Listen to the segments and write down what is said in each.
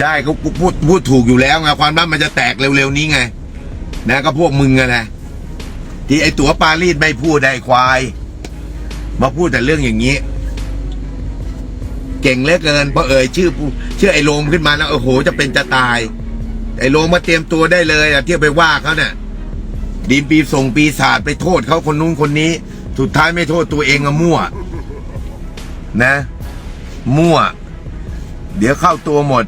ใช่เขาพูดพูดถูกอยู่แล้วไงความรักมันจะแตกเร็วๆนี้ไง นะก็พวกมึงไงนะที่ไอตัวปารีสไม่พูดได้ควาย มาพูดแต่เรื่องอย่างนี้ เก่งเหลือเกินพอเอ่ยชื่อชื่อไอ้โลมขึ้นมาแล้วโอ้โห จะเป็นจะตาย ไอ้โลมมาเตรียมตัวได้เลยอะเที่ยวไปว่าเขาเนี่ยดีมปีส่งปีศาจไปโทษเขาคนนู้นคนนี้ สุดท้ายไม่โทษตัวเองอะมั่ว นะ มั่ว เดี๋ยวเข้าตัวหมด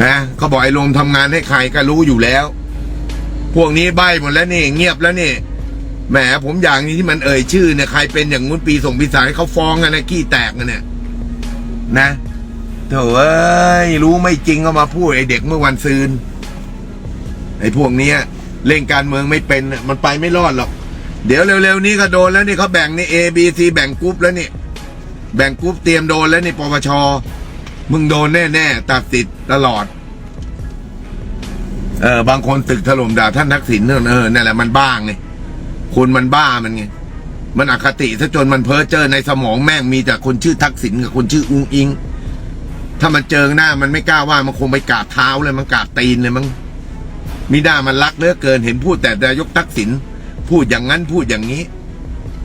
นะเขาบอกไอ้ลมทำงานให้ใครก็รู้อยู่แล้ว พวกนี้ใบหมดแล้วนี่เงียบแล้วนี่แหมผมอย่างนี้ที่มันเอ่ยชื่อเนี่ยใครเป็นอย่างงู้นปีส่งปีศาจให้เขาฟ้องกันนะขี้แตกกันเนี่ย นะโถเอ้ยรู้ไม่จริงก็มาพูดไอ้เด็กเมื่อวันซืนไอ้พวกเนี้ย เล่นการเมืองไม่เป็นมันไปไม่รอดหรอก เดี๋ยวเร็วๆนี้ก็โดนแล้วนี่เขาแบ่งนี่ A B C แบ่งกรุ๊ปแล้วนี่ แบ่งกรุ๊ปเตรียมโดนแล้วนี่ปปช มึงโดนแน่ๆตัดสิทธิ์ตลอด เออบางคนตึกถล่มด่าท่านทักษิณเนอะเออนั่นแหละมันบ้างไงคนมันบ้ามันไงมันอคติซะจนมันเพ้อเจอในสมองแม่งมีแต่คนชื่อทักษิณกับคนชื่ออุ้งอิง ถ้ามันเจอหน้ามันไม่กล้าว่ามันคงไปกราบเท้าเลยมันกราบตีนเลยมั้งมีด้ามันรักเลือเกินเห็นพูดแต่นายกทักษิณพูดอย่างนั้นพูดอย่างนี้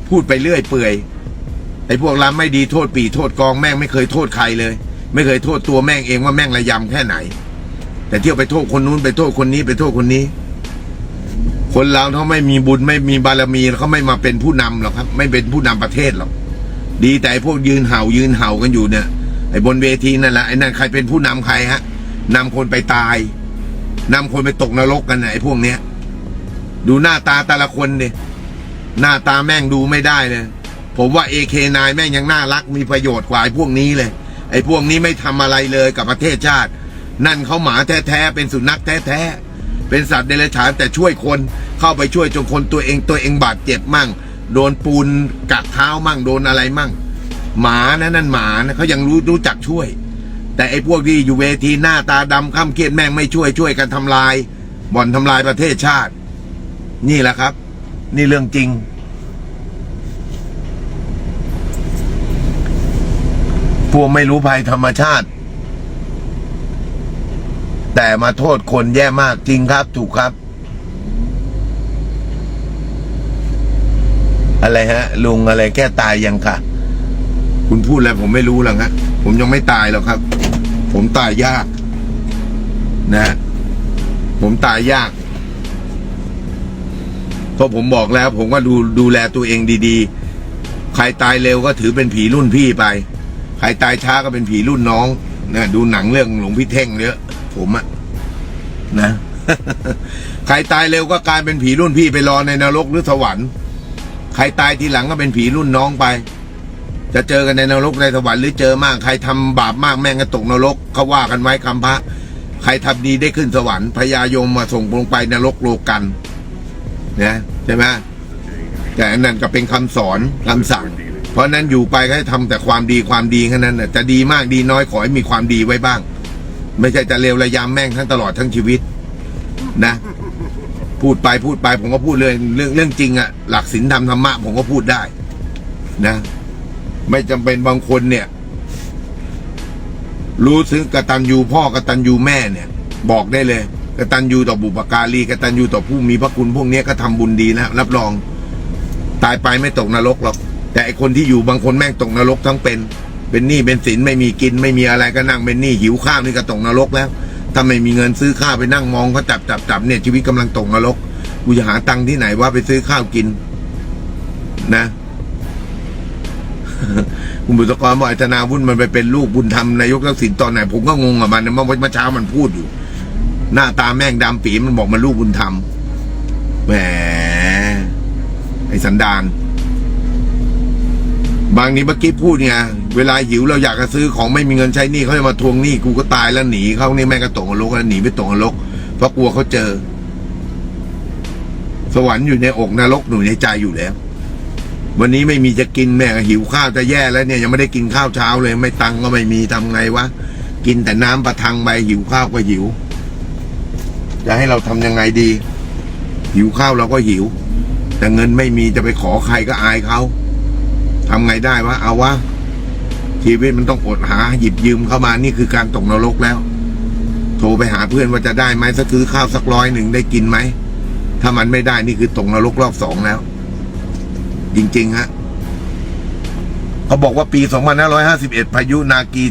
พูดไปเรื่อยเปื่อยไอ้พวกรำไม่ดีโทษปีโทษกองแม่งไม่เคยโทษใครเลย ไม่เคยโทษตัวแม่งเองว่าแม่งระยำแค่ไหน แต่เที่ยวไปโทษคนนู้นไปโทษคนนี้ไปโทษคนนี้ คนเราถ้าไม่มีบุญไม่มีบารมีเขาไม่มาเป็นผู้นำหรอกครับ ไม่เป็นผู้นำประเทศหรอกดีแต่พวกยืนเห่ายืนเห่ากันอยู่เนี่ยไอ้บนเวทีนั่นแหละไอ้นั่นใครเป็นผู้นำใครฮะนำคนไปตายนำคนไปตกนรกกันไอ้พวกเนี้ย ดูหน้าตาแต่ละคนดิหน้าตาแม่งดูไม่ได้เลยผมว่าเอเคนายแม่งยังน่ารักมีประโยชน์กว่าไอ้พวกนี้เลย ไอ้พวกนี้ไม่ทำอะไรเลยกับประเทศชาติ นั่นเขาหมาแท้ๆ เป็นสุนัขแท้ๆ เป็นสัตว์เดรัจฉานแต่ช่วยคนเข้าไปช่วยจนคนตัวเองตัวเองบาดเจ็บมั่ง โดนปูนกัดเท้ามั่งโดนอะไรมั่ง หมานะนั่นหมานะเขายังรู้รู้จักช่วย แต่ไอ้พวกที่อยู่เวทีหน้าตาดำข้ามเครียดแม่งไม่ช่วยช่วยกันทำลาย บ่อนทำลายประเทศชาติ นี่แหละครับ นี่เรื่องจริง วกไม่รู้ภัยธรรมชาติ แต่มาโทษคนแย่มากจริงครับ ถูกครับ อะไรฮะ ลุงอะไรแค่ตายยังค่ะ คุณพูดอะไรผมไม่รู้หรอกฮะผมยังไม่ตายหรอกครับ ผมตายยาก นะ ผมตายยากเพราะผมบอกแล้ว ผมก็ดูดูแลตัวเองดี ๆ ใครตายเร็วก็ถือเป็นผีรุ่นพี่ไป ใครตายช้าก็เป็นผีรุ่นน้องนะดูหนังเรื่องหลวงพี่เท่งเยอะผมอะนะ ใครตายเร็วก็กลายเป็นผีรุ่นพี่ไปรอในนรกหรือสวรรค์ ใครตายทีหลังก็เป็นผีรุ่นน้องไป จะเจอกันในนรกในสวรรค์หรือเจอมาก ใครทำบาปมากแม่งก็ตกนรกเขาว่ากันไว้คำพระ ใครทำดีได้ขึ้นสวรรค์พญายมมาส่งลงไปนรกโลกันนะใช่ไหมแต่อันนั้นก็เป็นคำสอนคำสั่ง เพราะนั้นอยู่ไปก็ให้ทำแต่ความดีความดีแค่นั้นนะจะดีมากดีน้อยขอให้มีความดีไว้บ้าง ไม่ใช่จะเลวระยำแม่งทั้งตลอดทั้งชีวิต นะ พูดไปพูดไปผมก็พูดเลยเรื่องเรื่องจริงอะหลักศีลธรรมธรรมะผมก็พูดได้ นะ ไม่จำเป็นบางคนเนี่ย รู้ถึงกตัญญูพ่อกตัญญูแม่เนี่ย บอกได้เลยกตัญญูต่อบุปการีกตัญญูต่อผู้มีพระคุณพวกนี้ก็ทำบุญดีนะรับรอง ตายไปไม่ตกนรกหรอก แต่ไอคนที่อยู่บางคนแม่งตกนรกทั้งเป็น เป็นหนี้เป็นสินไม่มีกิน ไม่มีอะไรก็นั่งเป็นหนี้หิวข้าวนี่ก็ตกนรกแล้วถ้าไม่มีเงินซื้อข้าวไปนั่งมองเขาจับจับจับเนี่ยชีวิตกำลังตกนรกกูจะหาตังค์ที่ไหนว่าไปซื้อข้าวกิน นะคุณบุตรกรบอกไอธนาวุฒิมันไปเป็นลูกบุญธรรมนายกทักษิณตอนไหน ผมก็งงกับมันเมื่อเมื่อเช้ามันพูดอยู่ หน้าตาแม่งดำปีมันบอกมันลูกบุญธรรมแหมไอสันดาน บางนี้เมื่อกี้พูดไงเวลาหิวเราอยากจะซื้อของไม่มีเงินใช้หนี้เขาจะมาทวงหนี้กูก็ตายแล้วหนีเขานี่แม่งก็ตกนรกแล้วหนีไปตกนรกเพราะกลัวเขาเจอ สวรรค์อยู่ในอกนรกอยู่ในใจอยู่แล้ว วันนี้ไม่มีจะกินแม่หิวข้าวจะแย่แล้วเนี่ยยังไม่ได้กินข้าวเช้าเลย ไม่ตังก็ไม่มีทำไงวะกินแต่น้ำประทังไปหิวข้าวก็หิว จะให้เราทำยังไงดี หิวข้าวเราก็หิว แต่เงินไม่มีจะไปขอใครก็อายเขา ทำไงได้วะเอาวะชีวิตมันต้องอดหา หยิบยืมเข้ามานี่คือการตกนรกแล้ว โทรไปหาเพื่อนว่าจะได้ไหมสักซื้อข้าวสักร้อยหนึ่งได้กินไหมถ้ามันไม่ได้นี่คือตกนรกรอบสองแล้ว จริง ๆ ฮะเขาบอกว่าปี 2551 พายุนากี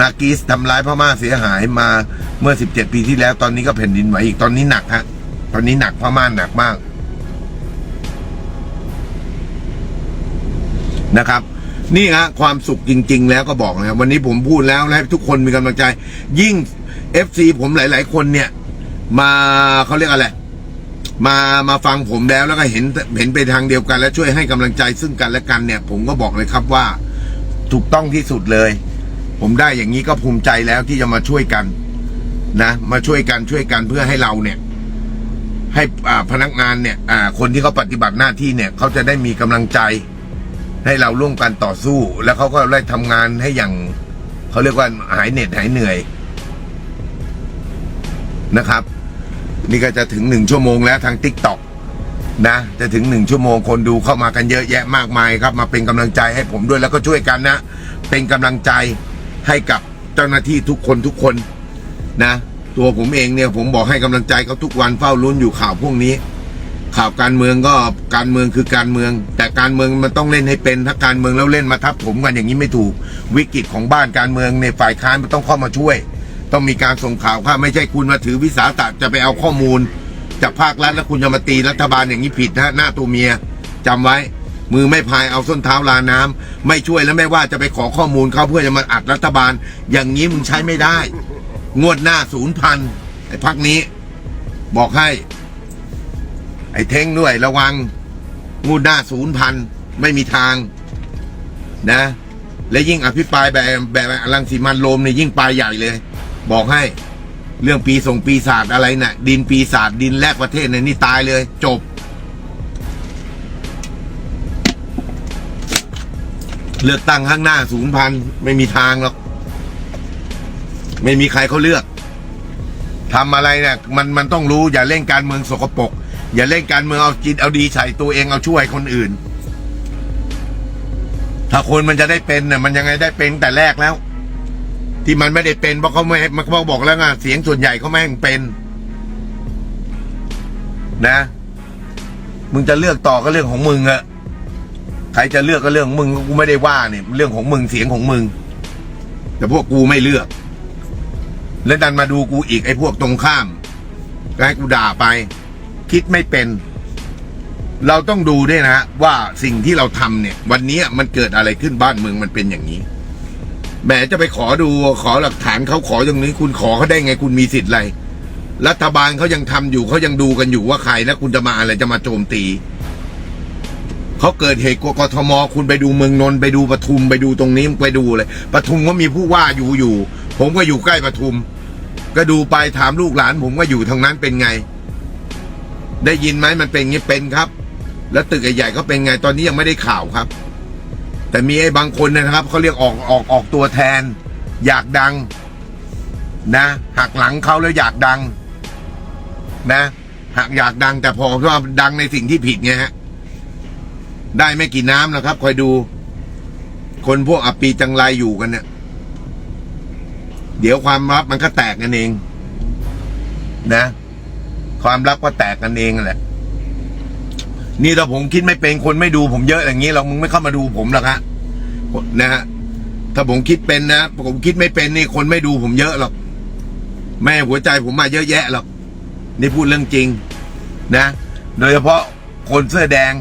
นากีสทำร้ายพม่าเสียหายมาเมื่อ 17 ปีที่แล้ว ตอนนี้ก็แผ่นดินไหวอีกตอนนี้หนักฮะ ตอนนี้หนักพม่าหนักมาก นะครับ นี่ฮะความสุขจริง ๆ แล้วก็บอกนะครับวันนี้ผมพูดแล้วและให้ทุกคนมีกำลังใจ ยิ่ง FC ผมหลาย ๆ คนเนี่ย มาเขาเรียกอะไรมามาฟังผมแล้วแล้วก็เห็นเห็นไปทางเดียวกัน และช่วยให้กำลังใจซึ่งกันและกันเนี่ย ผมก็บอกเลยครับว่า ถูกต้องที่สุดเลย ผมได้อย่างนี้ก็ภูมิใจแล้วที่จะมาช่วยกัน นะ มาช่วยกันช่วยกันเพื่อให้เราเนี่ย ให้พนักงานเนี่ย คนที่เขาปฏิบัติหน้าที่เนี่ยเขาจะได้มีกำลังใจ ให้เราร่วมกันต่อสู้ แล้วเขาก็ได้ทำงานให้อย่างเขาเรียกว่าหายเหน็ดหายเหนื่อยนะครับ นี่ก็จะถึงหนึ่งชั่วโมงแล้วทางทิกต็อกนะ จะถึงหนึ่งชั่วโมงคนดูเข้ามากันเยอะแยะมากมายครับ มาเป็นกำลังใจให้ผมด้วยแล้วก็ช่วยกันนะ เป็นกำลังใจให้กับเจ้าหน้าที่ทุกคนทุกคนนะ ตัวผมเองเนี่ยผมบอกให้กำลังใจเขาทุกวันเฝ้าลุ้นอยู่ข่าวพวกนี้ ข่าวการเมืองก็การเมืองคือการเมือง แต่การเมืองมันต้องเล่นให้เป็นถ้าการเมืองแล้วเล่นมาทับถมกันอย่างนี้ไม่ถูกวิกฤตของบ้านการเมืองในฝ่ายค้านมันต้องเข้ามาช่วย ต้องมีการส่งข่าวค่ะไม่ใช่คุณมาถือวิสาสะจะไปเอาข้อมูล จากภาครัฐแล้วคุณจะมาตีรัฐบาลอย่างนี้ผิดนะหน้าตัวเมียจำไว้มือไม่พายเอาส้นเท้าลาน้ำไม่ช่วยแล้วไม่ว่าจะไปขอข้อมูลเขาเพื่อจะมาอัดรัฐบาล อย่างนี้มึงใช้ไม่ได้ งวดหน้าศูนย์พันไอ้พักนี้ บอกให้ ไอ้เท้งด้วยระวัง งูหน้าศูนย์พันไม่มีทาง นะ และยิ่งอภิปรายแบบแบบอลังสีมันโรมเนี่ยยิ่งปลายใหญ่เลย บอกให้เรื่องปีส่งปีศาจอะไรนะ่ะ ดินปีศาจดินแลกประเทศเนี่ยนี่ตายเลย จบ เลือกตั้งข้างหน้าศูนย์พันไม่มีทางหรอก ไม่มีใครเขาเลือกทำอะไรเนี่ยมันมันต้องรู้อย่าเล่นการเมืองสกปรก อย่าเล่นการเมืองเอาจิตเอาดีใส่ตัวเองเอาช่วยคนอื่น ถ้าคนมันจะได้เป็นเนี่ยมันยังไงได้เป็นแต่แรกแล้ว ที่มันไม่ได้เป็นเพราะเขาไม่มันเขาบอกแล้วไงเสียงส่วนใหญ่เขาไม่ให้มึงเป็น นะมึงจะเลือกต่อก็เรื่องของมึงอะใครจะเลือกก็เรื่องของมึงกูไม่ได้ว่าเนี่ยเรื่องของมึงเสียงของมึง แต่พวกกูไม่เลือก แล้วดันมาดูกูอีกไอ้พวกตรงข้ามก็ให้กูด่าไป คิดไม่เป็น เราต้องดูด้วยนะว่าสิ่งที่เราทำเนี่ย วันนี้มันเกิดอะไรขึ้นบ้านเมืองมันเป็นอย่างนี้แหมจะไปขอดูขอหลักฐานเขาขออย่างนี้คุณขอเขาได้ไงคุณมีสิทธิ์อะไร รัฐบาลเขายังทำอยู่เขายังดูกันอยู่ว่าใครแล้วคุณจะมาอะไรจะมาโจมตีเขาเกิดเหตุกทม คุณไปดูเมืองนนท์ไปดูปทุมไปดูตรงนี้ไปดูเลยปทุมก็มีผู้ว่าอยู่อยู่ ผมก็อยู่ใกล้ปทุม ก็ดูไปถามลูกหลาน ผมก็อยู่ทางนั้นเป็นไง ได้ยินไหมมันเป็นงี้เป็นครับ แล้วตึกใหญ่ๆเขาเป็นไงตอนนี้ยังไม่ได้ข่าวครับ แต่มีไอ้บางคนนะครับเขาเรียกออกออกออกตัวแทน อยากดัง นะหักหลังเขาแล้วอยากดัง นะหักอยากดัง แต่พอว่าดังในสิ่งที่ผิดไงฮะได้ไม่กี่น้ำนะครับคอยดู คนพวกอปีจังไรอยู่กันเนี่ยเดี๋ยวความลับมันก็แตกกันเอง นะ ความลับก็แตกกันเองแหละ นี่ถ้าผมคิดไม่เป็นคนไม่ดูผมเยอะอย่างนี้เรามึงไม่เข้ามาดูผมหรอกฮะนะฮะถ้าผมคิดเป็นนะผมคิดไม่เป็นนี่คนไม่ดูผมเยอะหรอกแม่หัวใจผมมาเยอะแยะหรอกนี่พูดเรื่องจริง นะ โดยเฉพาะคนเสื้อแดง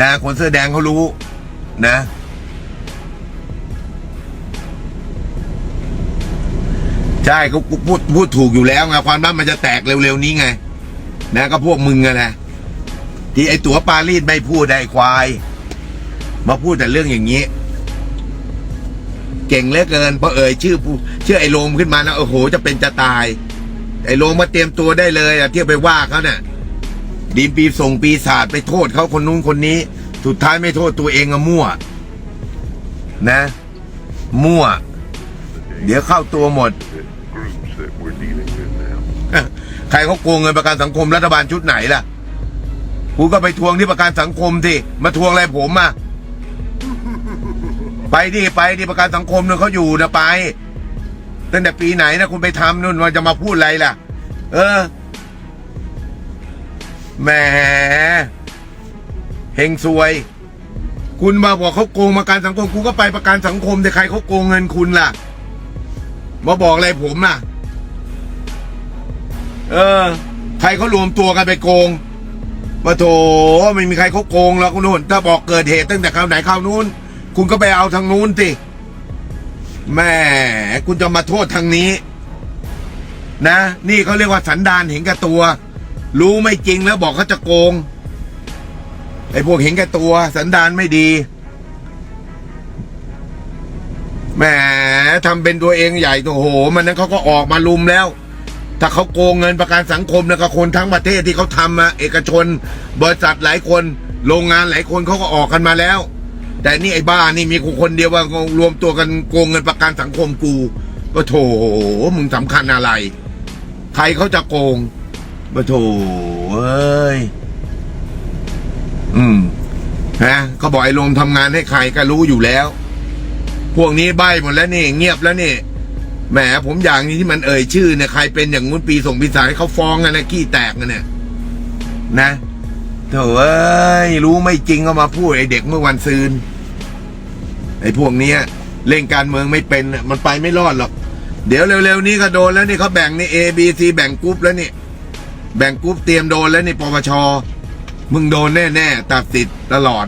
นะ คนเสื้อแดงเขารู้ นะ ใช่เขาพูดพูดถูกอยู่แล้วไงความลับมันจะแตกเร็วๆนี้ไง นะก็พวกมึงไงแหละที่ไอตั๋วปารีสไม่พูดได้ควาย มาพูดแต่เรื่องอย่างนี้ เก่งเหลือเกินพอเอ่ยชื่อชื่อไอโรมขึ้นมานะโอ้โห จะเป็นจะตาย ไอโรมมาเตรียมตัวได้เลยอะเที่ยวไปว่าเขาเนี่ยดีมปีส่งปีศาจไปโทษเขาคนนู้นคนนี้ สุดท้ายไม่โทษตัวเองอะมั่ว นะ มั่ว เดี๋ยวเข้าตัวหมด ใครเขาโกงเงินประกันสังคมรัฐบาลชุดไหนล่ะกูก็ไปทวงที่ประกันสังคมสิมาทวงอะไรผมอะไปดิไปดิประกันสังคมเนี่ยเขาอยู่นะไปตั้งแต่ปีไหนนะคุณไปทำนู่นว่าจะมาพูดอะไรล่ะ เออแหมเฮงซวย คุณมาบอกเขาโกงประกันสังคมคุณก็ไปประกันสังคมแต่ใครเขาโกงเงินคุณล่ะ มาบอกอะไรผมล่ะ เออ ใครเขารวมตัวกันไปโกงมาโถไม่มีใครเขาโกงแล้วคุณนุ่น ถ้าบอกเกิดเหตุตั้งแต่คราวไหนคราวนู้น คุณก็ไปเอาทางนู้นสิแหม่คุณจะมาโทษทางนี้ นะ นี่เขาเรียกว่าสันดานเห็นแก่ตัว รู้ไม่จริงแล้วบอกเขาจะโกงไอ้พวกเห็นแก่ตัว สันดานไม่ดีแหมทำเป็นตัวเองใหญ่โอ้โห มันนั้นเขาก็ออกมาลุมแล้ว ถ้าเขาโกงเงินประกันสังคมนะก็คนทั้งประเทศที่เขาทำอะเอกชน บริษัทหลายคน โรงงานหลายคนเขาก็ออกกันมาแล้ว แต่นี่ไอ้บ้านี่มีกูคนเดียวว่ารวมตัวกันโกงเงินประกันสังคมกู ก็โถมึงสำคัญอะไร ใครเขาจะโกงก็โถเอ้ยอืมฮะเขาบอกไอ้ลมทำงานให้ใครก็รู้อยู่แล้ว พวกนี้ใบหมดแล้วนี่ เงียบแล้วนี่ แหมผมอย่างนี้ที่มันเอ่ยชื่อเนี่ยใครเป็นอย่างงู้นปีส่งปีสายเขาฟ้องกันนะขี้แตกกันเนี่ยนะโถเอ้ยรู้ไม่จริงก็มาพูดไอเด็กเมื่อวันซืนไอพวกเนี้ย เล่นการเมืองไม่เป็นมันไปไม่รอดหรอก เดี๋ยวเร็วๆนี้ก็โดนแล้วนี่เขาแบ่งนี่ A B C แบ่งกรุ๊ปแล้วนี่ แบ่งกรุ๊ปเตรียมโดนแล้วนี่ปปชมึงโดนแน่ๆตัดสิทธิ์ตลอด